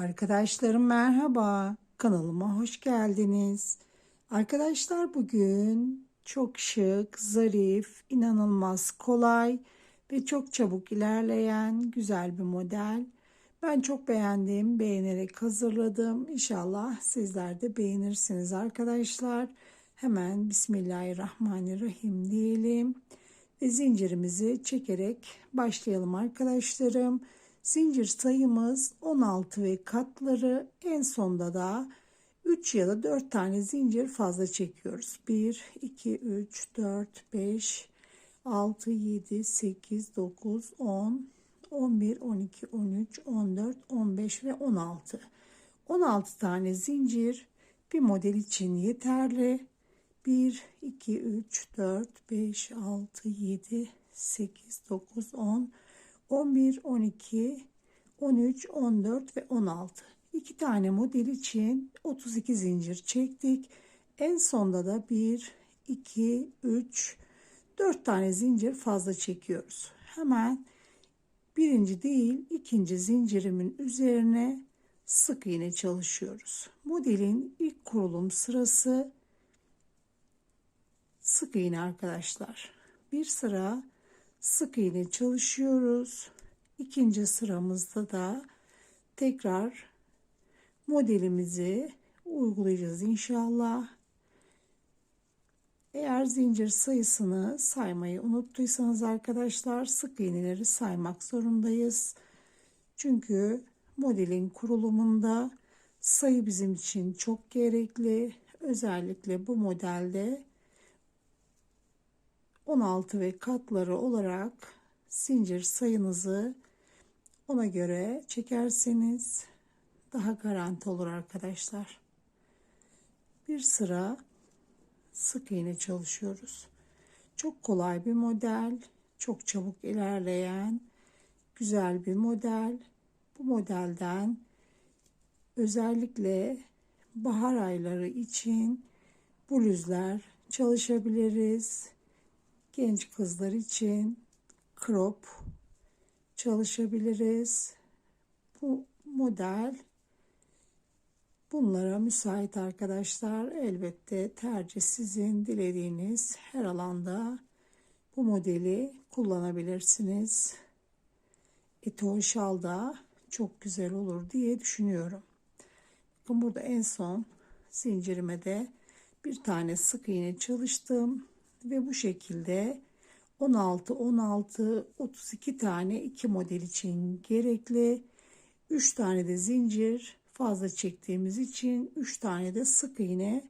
Arkadaşlarım merhaba. Kanalıma hoş geldiniz. Arkadaşlar bugün çok şık, zarif, inanılmaz kolay ve çok çabuk ilerleyen güzel bir model. Ben çok beğendim, beğenerek hazırladım. İnşallah sizler de beğenirsiniz arkadaşlar. Hemen Bismillahirrahmanirrahim diyelim ve zincirimizi çekerek başlayalım arkadaşlarım. Zincir sayımız 16 ve katları en sonda da 3 ya da 4 tane zincir fazla çekiyoruz. 1, 2, 3, 4, 5, 6, 7, 8, 9, 10, 11, 12, 13, 14, 15 ve 16. 16 tane zincir bir model için yeterli. 1, 2, 3, 4, 5, 6, 7, 8, 9, 10, 11, 12, 13, 14 ve 16. 2 tane model için 32 zincir çektik. En sonda da 1, 2, 3, 4 tane zincir fazla çekiyoruz. Hemen birinci değil ikinci zincirimin üzerine sık iğne çalışıyoruz. Modelin ilk kurulum sırası sık iğne arkadaşlar. Bir sıra sık iğne çalışıyoruz. İkinci sıramızda da tekrar modelimizi uygulayacağız inşallah. Eğer zincir sayısını saymayı unuttuysanız arkadaşlar sık iğneleri saymak zorundayız. Çünkü modelin kurulumunda sayı bizim için çok gerekli. Özellikle bu modelde 16 ve katları olarak zincir sayınızı ona göre çekerseniz daha garanti olur arkadaşlar. Bir sıra sık iğne çalışıyoruz. Çok kolay bir model, çok çabuk ilerleyen güzel bir model. Bu modelden özellikle bahar ayları için bluzlar çalışabiliriz genç kızlar için crop çalışabiliriz. Bu model bunlara müsait arkadaşlar. Elbette tercih sizin dilediğiniz her alanda bu modeli kullanabilirsiniz. Eto şal da çok güzel olur diye düşünüyorum. Bakın burada en son zincirime de bir tane sık iğne çalıştım ve bu şekilde 16 16 32 tane iki model için gerekli 3 tane de zincir fazla çektiğimiz için 3 tane de sık iğne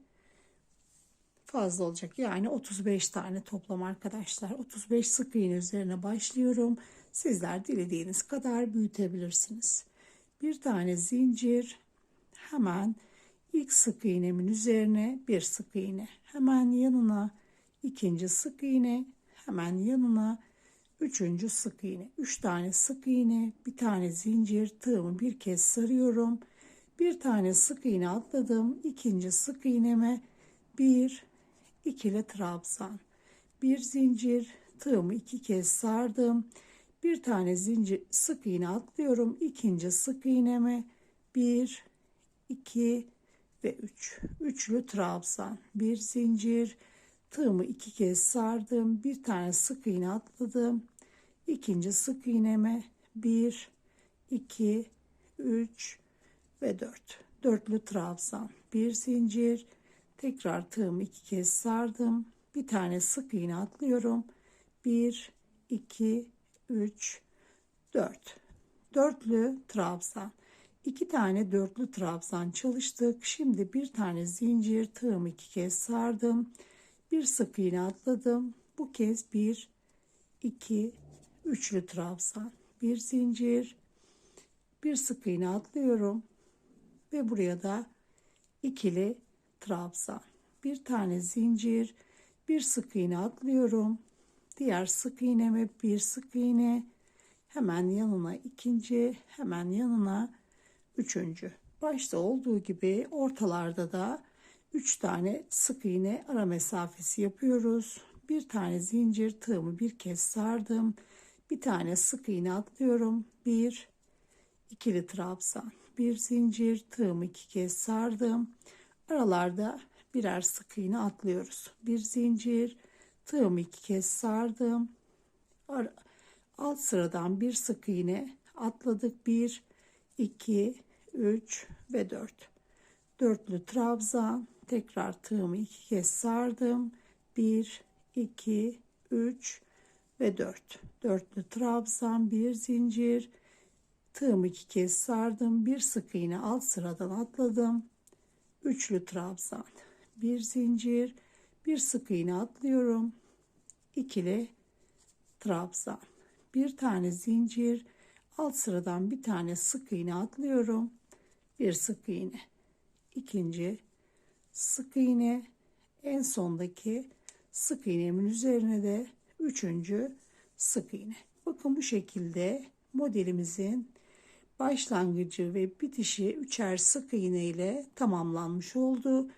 fazla olacak. Yani 35 tane toplam arkadaşlar. 35 sık iğne üzerine başlıyorum. Sizler dilediğiniz kadar büyütebilirsiniz. Bir tane zincir hemen ilk sık iğnemin üzerine bir sık iğne. Hemen yanına ikinci sık iğne hemen yanına üçüncü sık iğne. Üç tane sık iğne bir tane zincir tığımı bir kez sarıyorum. Bir tane sık iğne atladım. İkinci sık iğneme bir ikili trabzan. Bir zincir tığımı iki kez sardım. Bir tane zincir sık iğne atlıyorum. İkinci sık iğneme bir iki ve üç. Üçlü trabzan. Bir zincir tığımı iki kez sardım bir tane sık iğne atladım. İkinci sık iğneme bir iki üç ve dört. Dörtlü trabzan bir zincir. Tekrar tığımı iki kez sardım. Bir tane sık iğne atlıyorum. Bir iki üç dört. Dörtlü trabzan. İki tane dörtlü trabzan çalıştık. Şimdi bir tane zincir tığımı iki kez sardım bir sık iğne atladım. Bu kez bir, iki, üçlü trabzan, bir zincir, bir sık iğne atlıyorum ve buraya da ikili trabzan, bir tane zincir, bir sık iğne atlıyorum. Diğer sık iğneme bir sık iğne, hemen yanına ikinci, hemen yanına üçüncü. Başta olduğu gibi ortalarda da 3 tane sık iğne ara mesafesi yapıyoruz. Bir tane zincir tığımı bir kez sardım. Bir tane sık iğne atlıyorum. Bir ikili trabzan. bir zincir tığımı iki kez sardım aralarda birer sık iğne atlıyoruz bir zincir tığımı iki kez sardım alt sıradan bir sık iğne atladık 1 2 3 ve 4 dörtlü trabzan tekrar tığımı iki kez sardım. 1 2 3 ve 4 dörtlü trabzan bir zincir. Tığımı iki kez sardım. Bir sık iğne alt sıradan atladım. Üçlü trabzan bir zincir. Bir sık iğne atlıyorum. İkili trabzan bir tane zincir. Alt sıradan bir tane sık iğne atlıyorum. Bir sık iğne. İkinci sık iğne en sondaki sık iğnemin üzerine de üçüncü sık iğne bakın bu şekilde modelimizin başlangıcı ve bitişi üçer sık iğne ile tamamlanmış oldu.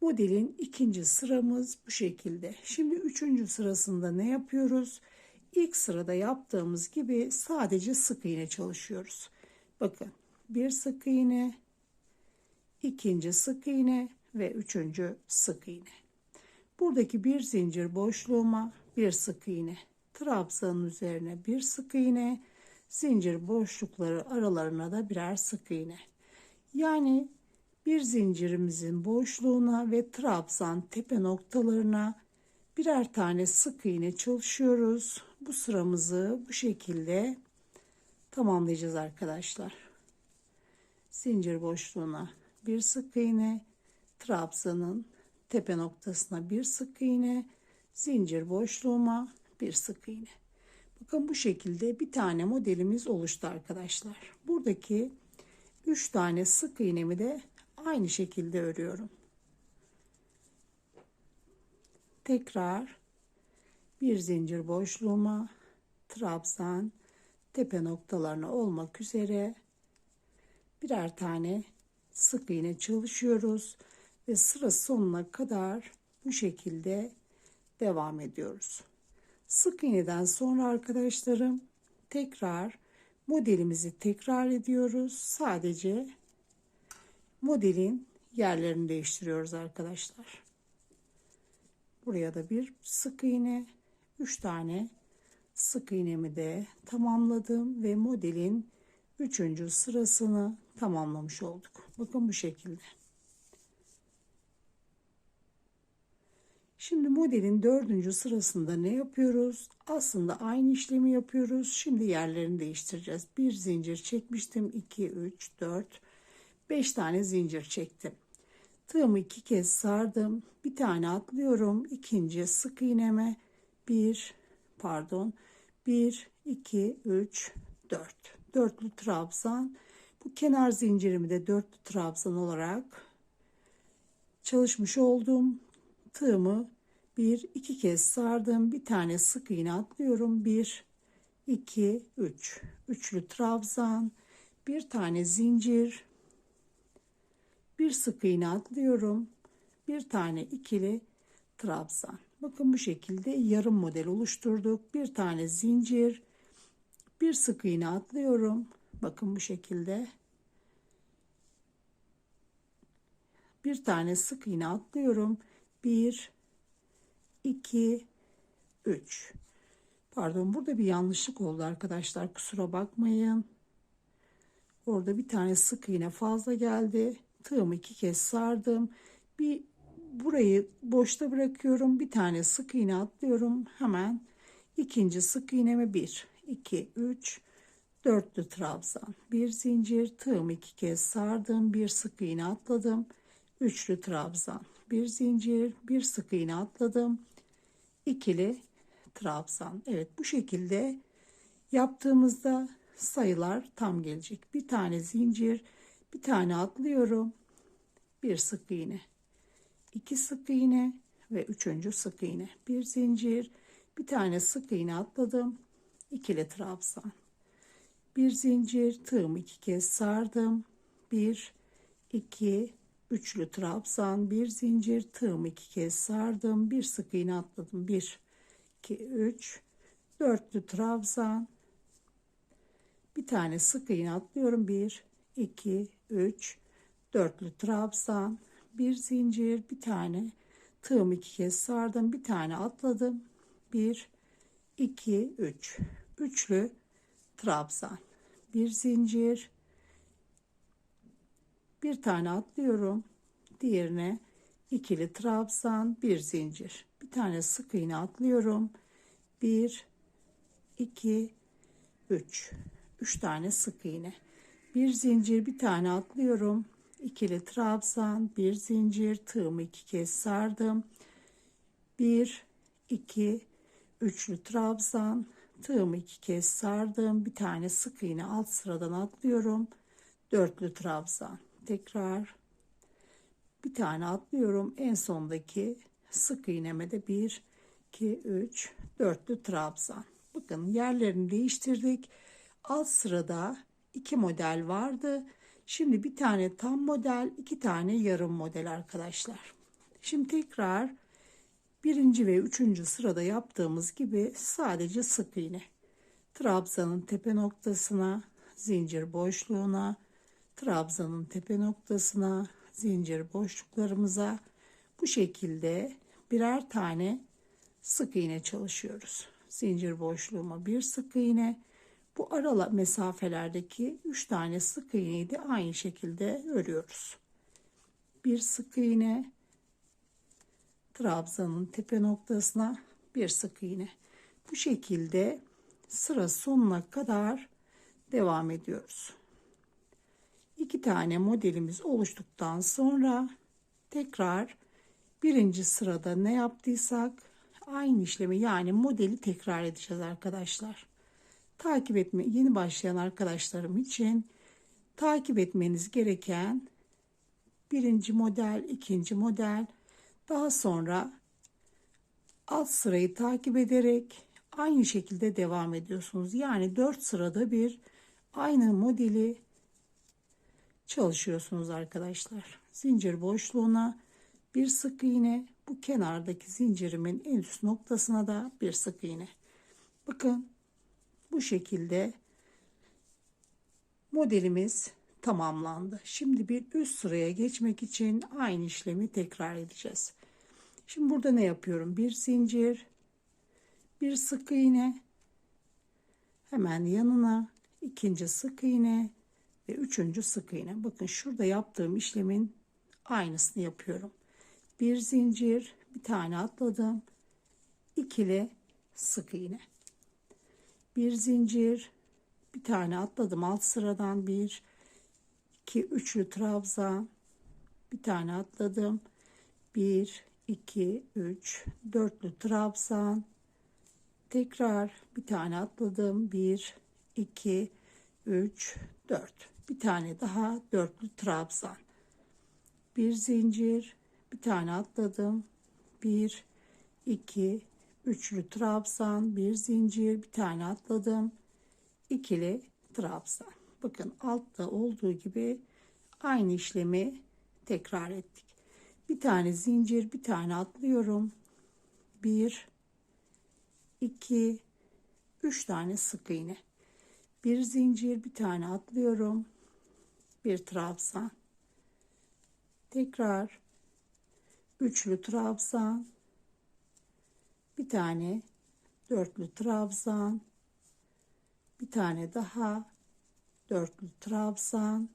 Modelin ikinci sıramız bu şekilde. Şimdi üçüncü sırasında ne yapıyoruz? İlk sırada yaptığımız gibi sadece sık iğne çalışıyoruz. Bakın bir sık iğne, ikinci sık iğne ve üçüncü sık iğne. Buradaki bir zincir boşluğuma bir sık iğne, trabzanın üzerine bir sık iğne, zincir boşlukları aralarına da birer sık iğne. Yani bir zincirimizin boşluğuna ve trabzan tepe noktalarına birer tane sık iğne çalışıyoruz. Bu sıramızı bu şekilde tamamlayacağız arkadaşlar. Zincir boşluğuna bir sık iğne, trabzanın tepe noktasına bir sık iğne, zincir boşluğuma bir sık iğne. Bakın bu şekilde bir tane modelimiz oluştu arkadaşlar. Buradaki 3 tane sık iğnemi de aynı şekilde örüyorum. Tekrar bir zincir boşluğuma trabzan tepe noktalarına olmak üzere birer tane sık iğne çalışıyoruz ve sıra sonuna kadar bu şekilde devam ediyoruz. Sık iğneden sonra arkadaşlarım tekrar modelimizi tekrar ediyoruz. Sadece modelin yerlerini değiştiriyoruz arkadaşlar. Buraya da bir sık iğne, 3 tane sık iğnemi de tamamladım ve modelin 3. sırasını tamamlamış olduk. Bakın bu şekilde. Şimdi modelin dördüncü sırasında ne yapıyoruz? Aslında aynı işlemi yapıyoruz. Şimdi yerlerini değiştireceğiz. Bir zincir çekmiştim. 2, 3, 4, 5 tane zincir çektim. Tığımı iki kez sardım. Bir tane atlıyorum. İkinci sık iğneme. 1, pardon. 1, 2, 3, 4. Dörtlü trabzan. Bu kenar zincirimi de dörtlü trabzan olarak çalışmış oldum tığımı bir iki kez sardım. Bir tane sık iğne atlıyorum. Bir iki üç. Üçlü trabzan bir tane zincir. Bir sık iğne atlıyorum. Bir tane ikili trabzan. Bakın bu şekilde yarım model oluşturduk. Bir tane zincir. Bir sık iğne atlıyorum. Bakın bu şekilde. Bir tane sık iğne atlıyorum 1 2 3 Pardon burada bir yanlışlık oldu arkadaşlar kusura bakmayın. Orada bir tane sık iğne fazla geldi. Tığımı iki kez sardım. Bir burayı boşta bırakıyorum. Bir tane sık iğne atlıyorum. Hemen ikinci sık iğneme 1 2 3 dörtlü trabzan. Bir zincir tığımı iki kez sardım. Bir sık iğne atladım. Üçlü trabzan bir zincir bir sık iğne atladım. İkili trabzan. Evet bu şekilde yaptığımızda sayılar tam gelecek. Bir tane zincir bir tane atlıyorum. Bir sık iğne iki sık iğne ve üçüncü sık iğne. Bir zincir bir tane sık iğne atladım. İkili trabzan. Bir zincir tığımı iki kez sardım. Bir iki üçlü trabzan bir zincir tığımı iki kez sardım. Bir sık iğne atladım. 1 2 3 dörtlü trabzan. Bir tane sık iğne atlıyorum. 1 2 3 dörtlü trabzan. Bir zincir bir tane tığım iki kez sardım. Bir tane atladım. 1 2 3 üçlü trabzan. Bir zincir bir tane atlıyorum. Diğerine ikili trabzan bir zincir. Bir tane sık iğne atlıyorum. 1 2 3 3 tane sık iğne. Bir zincir bir tane atlıyorum. İkili trabzan bir zincir. Tığımı iki kez sardım. 1 2 üçlü trabzan. Tığımı iki kez sardım. Bir tane sık iğne alt sıradan atlıyorum. Dörtlü trabzan tekrar. Bir tane atlıyorum. En sondaki sık iğneme de 1 2 3 dörtlü trabzan. Bakın yerlerini değiştirdik. Alt sırada iki model vardı. Şimdi bir tane tam model iki tane yarım model arkadaşlar. Şimdi tekrar birinci ve üçüncü sırada yaptığımız gibi sadece sık iğne. Trabzanın tepe noktasına zincir boşluğuna trabzanın tepe noktasına zincir boşluklarımıza bu şekilde birer tane sık iğne çalışıyoruz. Zincir boşluğuma bir sık iğne. Bu arala mesafelerdeki 3 tane sık iğneyi de aynı şekilde örüyoruz. Bir sık iğne trabzanın tepe noktasına bir sık iğne. Bu şekilde sıra sonuna kadar devam ediyoruz. İki tane modelimiz oluştuktan sonra tekrar birinci sırada ne yaptıysak aynı işlemi yani modeli tekrar edeceğiz arkadaşlar. Takip etme yeni başlayan arkadaşlarım için takip etmeniz gereken birinci model, ikinci model daha sonra alt sırayı takip ederek aynı şekilde devam ediyorsunuz. Yani 4 sırada bir aynı modeli çalışıyorsunuz arkadaşlar. Zincir boşluğuna bir sık iğne bu kenardaki zincirimin en üst noktasına da bir sık iğne. Bakın bu şekilde modelimiz tamamlandı. Şimdi bir üst sıraya geçmek için aynı işlemi tekrar edeceğiz. Şimdi burada ne yapıyorum? Bir zincir, bir sık iğne, hemen yanına ikinci sık iğne ve üçüncü sık iğne. Bakın şurada yaptığım işlemin aynısını yapıyorum. Bir zincir, bir tane atladım. ikili sık iğne. Bir zincir, bir tane atladım alt sıradan bir, iki, üçlü trabzan, bir tane atladım. Bir, iki, üç, dörtlü trabzan, tekrar bir tane atladım. Bir, iki, üç, dört. Bir tane daha dörtlü trabzan. Bir zincir, bir tane atladım. Bir, iki, üçlü trabzan, bir zincir, bir tane atladım. ikili trabzan. Bakın altta olduğu gibi aynı işlemi tekrar ettik. Bir tane zincir, bir tane atlıyorum. Bir, iki, üç tane sık iğne. Bir zincir, bir tane atlıyorum. Bir trabzan. Tekrar üçlü trabzan. Bir tane dörtlü trabzan. Bir tane daha dörtlü trabzan.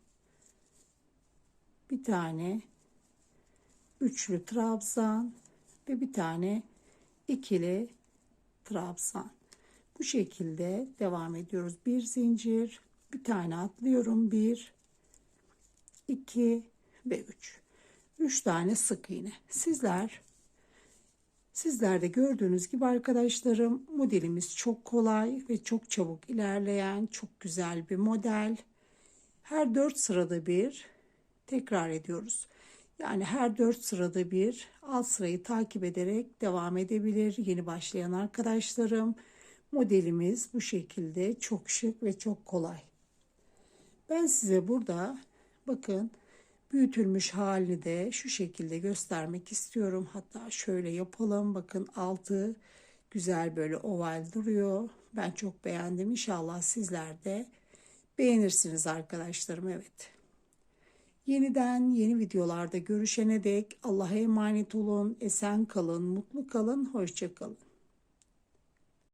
Bir tane üçlü trabzan ve bir tane ikili trabzan. Bu şekilde devam ediyoruz. Bir zincir, bir tane atlıyorum. Bir, iki ve üç. Üç tane sık iğne. Sizler Sizler de gördüğünüz gibi arkadaşlarım modelimiz çok kolay ve çok çabuk ilerleyen çok güzel bir model. Her dört sırada bir tekrar ediyoruz. Yani her dört sırada bir alt sırayı takip ederek devam edebilir yeni başlayan arkadaşlarım. Modelimiz bu şekilde çok şık ve çok kolay. Ben size burada bakın büyütülmüş halini de şu şekilde göstermek istiyorum. Hatta şöyle yapalım. Bakın altı güzel böyle oval duruyor. Ben çok beğendim. İnşallah sizler de beğenirsiniz arkadaşlarım. Evet. Yeniden yeni videolarda görüşene dek Allah'a emanet olun, esen kalın, mutlu kalın, hoşça kalın.